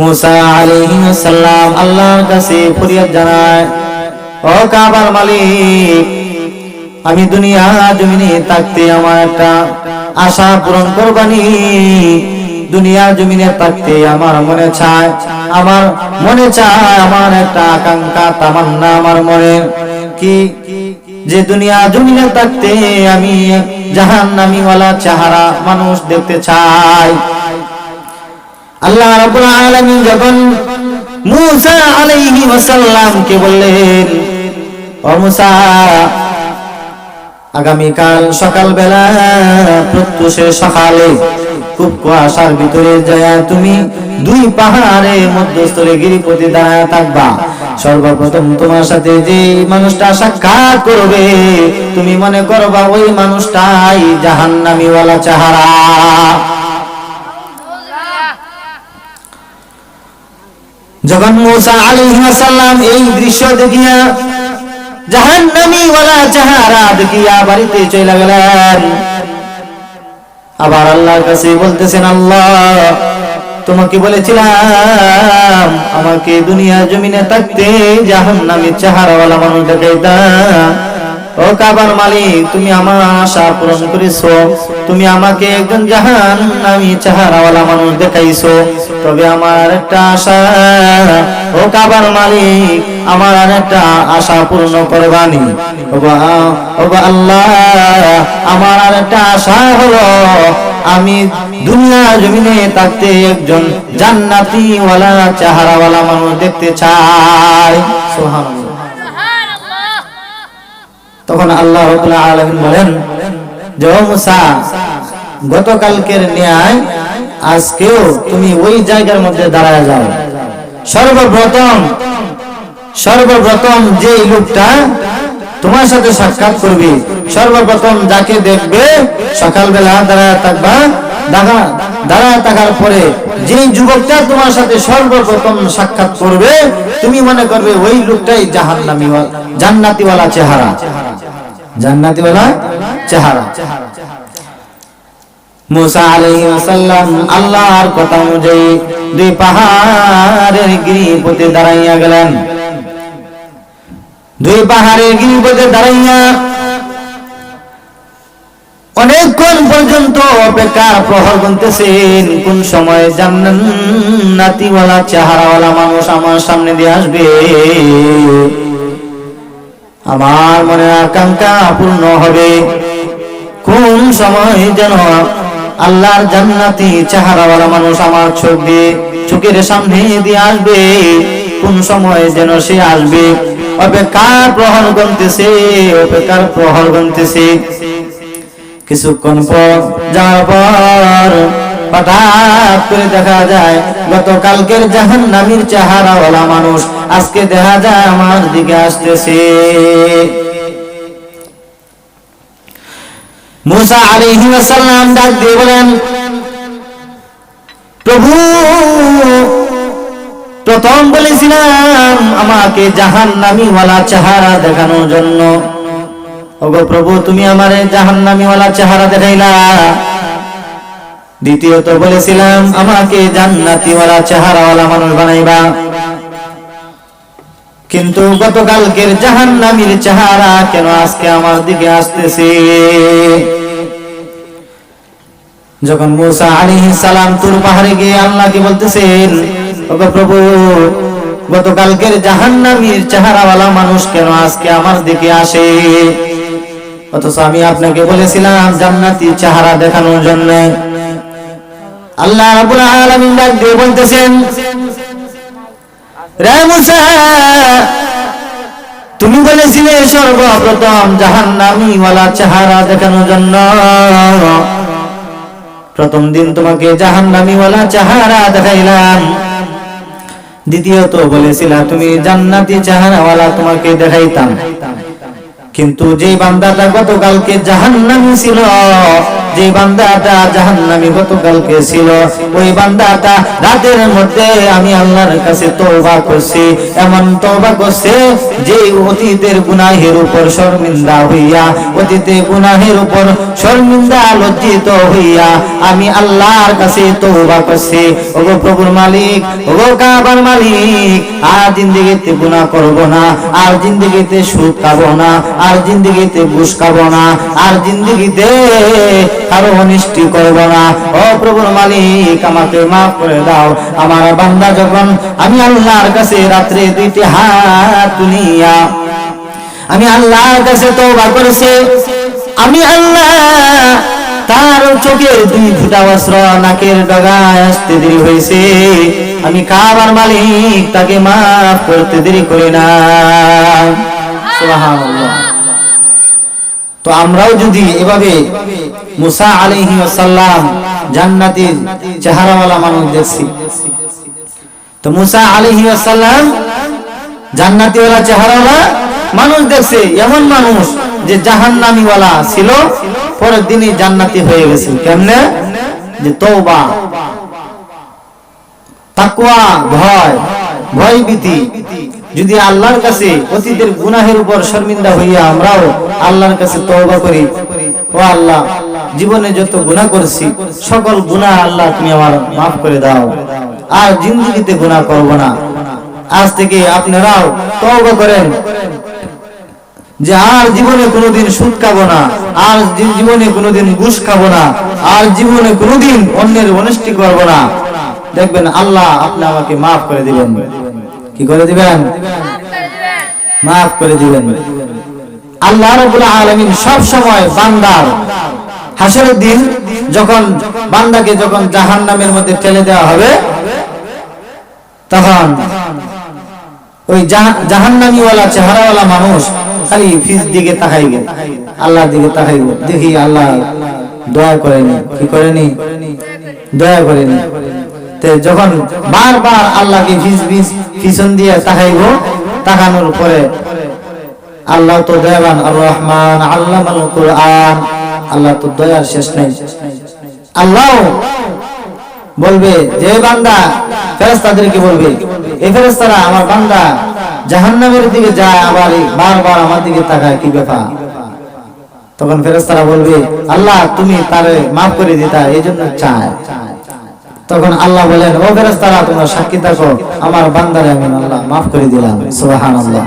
মুসা আলাইহিস সালাম আল্লাহর কাছে ফরিয়াদ জানায়, ও কাবার মালিক, আমি দুনিয়া জমিনে থাকতে আমার একটা আশা পূরণ করবানি দুনিয়া জমিনে থাকতে আমার মনে চায়, আমার মনে চায়, আমার একটা আকাঙ্ক্ষা তামান্না আমার মনে। কি, যে দুনিয়া জমিনে থাকতে আমি জাহান নামিওয়ালা চেহারা মানুষ দেখতে চাই আল্লাহ রাব্বুল আলামিন যখন মূসা আলাইহি ওয়াসাল্লাম কে বললেন, ও মূসা, আগামীকাল সকালবেলা প্রত্যুষে সকালে খুব কুয়াশার ভিতরে যায় তুমি দুই পাহাড়ের মধ্যস্থলে গিরিপতি দাঁড়ায় থাকবা। সর্বপ্রথম তোমার সাথে যে মানুষটা সাক্ষাৎ করবে, তুমি মনে করবা ওই মানুষটাই জাহান্নামিওয়ালা চেহারা। যখন মুসা আলাইহিস সালাম এই দৃশ্য দেখিয়া জাহান্নামী ওয়ালা চাহারা দেখিয়া বাড়িতে চলে গেলেন, আবার আল্লাহর কাছে বলতেছেন, আল্লাহ, তোমাকে বলেছিলাম, আমাকে দুনিয়া জমিনে থাকতে জাহান্নামী চেহারাওয়ালা মানুষ দেখাইতা ও কাবার মালিক, তুমি আমার আশা পূরণ করেছ। তুমি আমাকে একজন জাহান নামি চেহারাওয়ালা মানুষ দেখাইছো। তবে আমার একটা আশা, ও কাবার মালিক, আমার আর একটা আশা পূর্ণ করবানি আল্লাহ, আমার আর একটা আশা হলো, আমি দুনিয়া জমিনে থাকতে একজন জান্নাতি ওয়ালা চেহারাওয়ালা মানুষ দেখতে চাই। সুবহানাল্লাহ। তখন আল্লাহ বলেন গতকালকের ন্যায় আজকেও তুমি ওই জায়গার মধ্যে দাঁড়ায় যাও। সর্বপ্রথম সর্বপ্রথম যে লোকটা তোমার সাথে সাক্ষাৎ করবে, সর্বপ্রথম যাকে দেখবে সকালবেলা দাঁড়ায় থাকবা, দাঁড়া, দাঁড়ায় থাকার পরে যে যুবকটা তোমার সাথে সর্বপ্রথম সাক্ষাৎ করবে, তুমি মনে করবে ওই লোকটাই জাহান্নামী জান্নাতিওয়ালা চেহারা। জান্নাতিওয়ালা চেহারা। মুসা আলাইহিস সালাম আল্লাহর কথা অনুযায়ী দুই পাহাড়ের গিরিপথে দাঁড়াইয়া গেলেন। দুই পাহাড়ের গিরিপথে দাঁড়াইয়া অনেকক্ষণ পর্যন্ত অপেক্ষা প্রহর গুনতেছেন, কোন সময় জান্নাতিওয়ালা, চেহারাওয়ালা মানুষ আমার সামনে দিয়ে আসবে। আমার মনে আকাঙ্ক্ষা পূর্ণ হবে। কোন সময় যেন আল্লাহর জান্নাতি চেহারাওয়ালা মানুষ আমার চোখ দিয়ে চোখের সামনে দিয়ে আসবে। কোন সময় যেন সে আসবে। অপেক্ষার প্রহর গনতেছে অপেক্ষার প্রহর গনতেছে কিছুক্ষণ পর, যাওয়ার পর করে দেখা যায়, গতকালকের জাহান মানুষ আজকে দেখা যায় আমার দিকে আসতেছে। প্রভু, প্রথম বলেছিলাম আমাকে জাহান নামিওয়ালা চেহারা দেখানোর জন্য। ওগো প্রভু, তুমি আমারে জাহান্নামীওয়ালা চেহারা দেখাইলা। দ্বিতীয়ত বলেছিলাম, আমাকে জান্নাতিওয়ালা চেহারাওয়ালা মানুষ বানাইবা। কিন্তু গতকালকের জাহান্নামীর চেহারা কেন আজকে আমার দিকে আসতেছে? যখন মুসা আলাইহিস সালাম তুর পাহাড়ে গিয়ে আল্লাহকে বলতেছেন, ওগো প্রভু, গতকালকের জাহান্নামীর চেহারাওয়ালা মানুষ কেন আজকে আমার দিকে আসে? অথচ আমি আপনাকে বলেছিলাম, জান্নাতি চেহারা দেখানোর জন্য। আল্লাহ রাব্বুল আলামিন ডাক দিয়ে বলতেছেন, রে মুসা, তুমি বলেছিলে সর্বপ্রথম জাহান্নামী ওয়ালা চেহারা দেখানোর জন্য। প্রথম দিন তোমাকে জাহান্নামী ওয়ালা চেহারা দেখাইলাম। দ্বিতীয়ত বলেছিলা, তুমি জান্নাতি চেহারাওয়ালা তোমাকে দেখাইতাম। কিন্তু যে বান্দাটা গতকালকে জাহান্নামী ছিল যে বান্দাটা জাহান্নামী গতকালকে ছিল, ওই বান্দাটা রাতের মধ্যে আমি আল্লাহর কাছে তওবা করছি। এমন তওবা করছে যে অতীতের গুনাহের উপর শর্মিন্দা হইয়া, অতীতে গুনাহের উপর শর্মিন্দা লজ্জিত হইয়া আমি আল্লাহর কাছে তওবা করছি। ওগো প্রভুর মালিক, ওগো কাবার মালিক, আর জিন্দেগিতে গুনাহ করব না, আর জিন্দেগিতে সুখ খাব না আর জিন্দেগিতে ঘুষ খাব না, আর জিন্দেগিতে কারও অনিষ্টি করব না। ও প্রভুর মালিক, আমাকে মাফ করে দাও। আমার বান্দা যখন আমি আল্লাহর কাছে রাত্রে দুইটি হাত তুলিয়া আমি আল্লাহর কাছে তওবা করেছি, আমি আল্লাহ তার চোখের দুই ফুটা বস্ত্র নাকের ডগায় আসতে দেরি হয়েছে। আমি কাবার মালিক, তাকে মাফ করতে দেরি করি না। সুবহানাল্লাহ। তো আমরাও যদি এভাবে মুসা আলাইহি ওয়াসাল্লাম জান্নাতের চেহারাওয়ালা মানুষ দেখছি। তো মুসা আলাইহি ওয়াসাল্লাম জান্নাতিওয়ালা চেহারাওয়ালা মানুষ দেখছে, এমন মানুষ যে জাহান্নামীওয়ালা ছিল, পরের দিনই জান্নাতি হয়ে গেছে। কেমনে? যে তওবা, তাকওয়া, ভয়। ভয় ভীতি যদি আল্লাহর কাছে অতীতের গুনাহের উপর শর্মিন্দা হইয়া আমরাও আল্লাহর কাছে তওবা করি, ও আল্লাহ, জীবনে যত গুনাহ করেছি, সকল গুনাহ আল্লাহ তুমি আমার মাফ করে দাও। আর জিন্দগিতে গুনাহ করব না। আজ থেকে আপনারাও তওবা করেন যে আর জীবনে কোনোদিন সুদ খাব না, আর জীবনে কোনোদিন ঘুষ খাব না, আর জীবনে কোনোদিন অন্যের অনিষ্টি করব না। দেখবেন আল্লাহ আপনি আমাকে মাফ করে দিবেন। কি করে দিবেন? মাফ করে দিবেন। আল্লাহ রাব্বুল আলামিন সব সময় বান্দার হাসরের দিন যখন বান্দাকে যখন জাহান্নামের মধ্যে ঠেলে দেওয়া হবে, তখন ওই জাহান্নামীওয়ালা চেহারাওয়ালা মানুষ খালি ফিস দিকে তাকাইবে, আল্লাহর দিকে তাকাইবে। দেখি আল্লাহ দয়া করেনি। কি করেনি? দয়া করেনি। যখন বারবার আল্লাহকে ফিস ফিস পিছন দিয়ে তাকাইব, তাকানোর পরে আল্লাহ তো দয়াবান আর রহমান আল্লামাল কোরআন। আল্লাহ তো দয়ার শেষ নেই। আল্লাহ বলবে যে বান্দা, ফেরেশতাদেরকে বলবে, এই ফেরেশতারা আমার বান্দা, জাহান্নামের দিকে যায় আবার বারবার আমার দিকে তাকায়, কি ব্যাপার? তখন ফেরেশতারা বলবে, আল্লাহ, তুমি তারে মাফ করে দিতা, এই জন্য চায়। তখন আল্লাহ বলেন, ও ফেরেশতারা, তোমরা সাক্ষী থাকো। আমার বান্দারে আমি আল্লাহ মাফ করে দিলাম। সুবহানাল্লাহ।